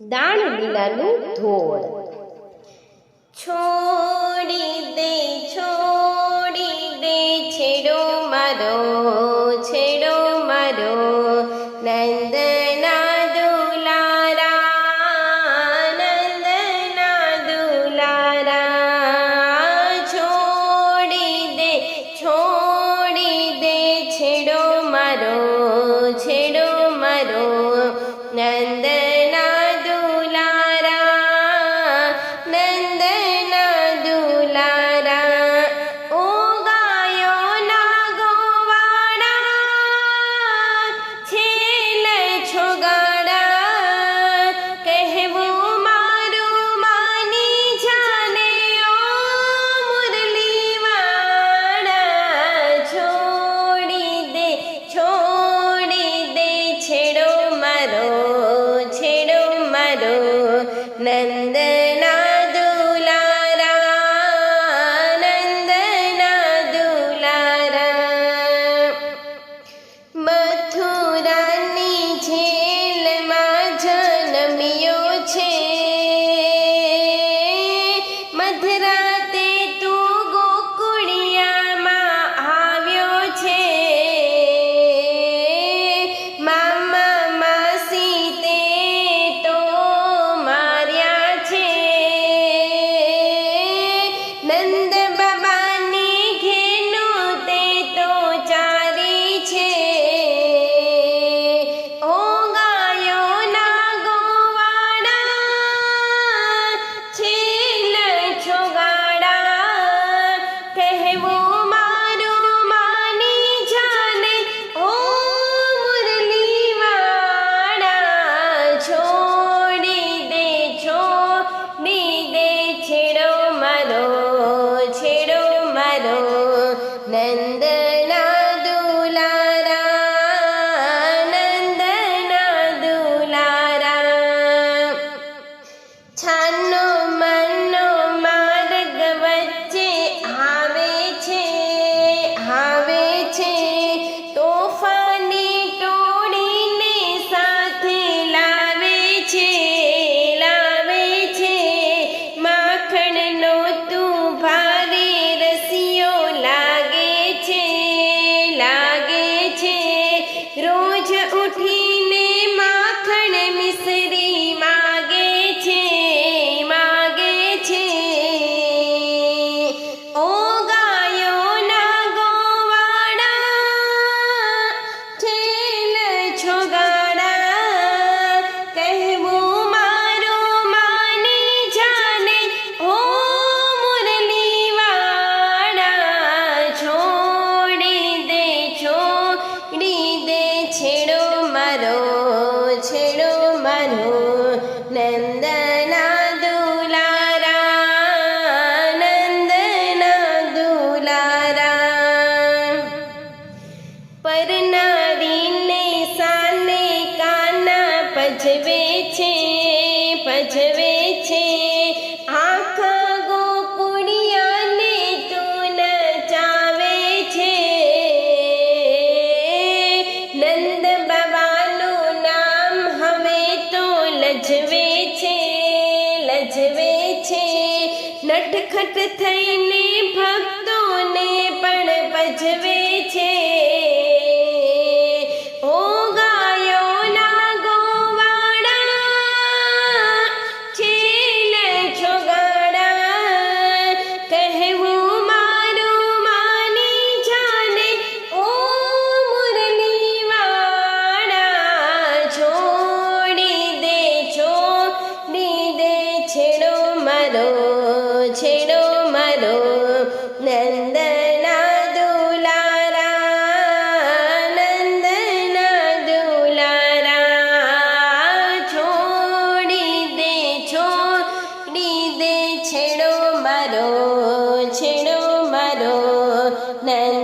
દાણ લીલાનું ધોળ. છોડી દે છોડી દે છેડો મારો. മനോ നന്ദ લજવે છે લજવે છે. નટખટ થઈને ભગ છેડો મારો નંદના દુલારા નંદના દુલારા છોડી દે છોડી દે, છેડો મારો છેડો મારો, નંદ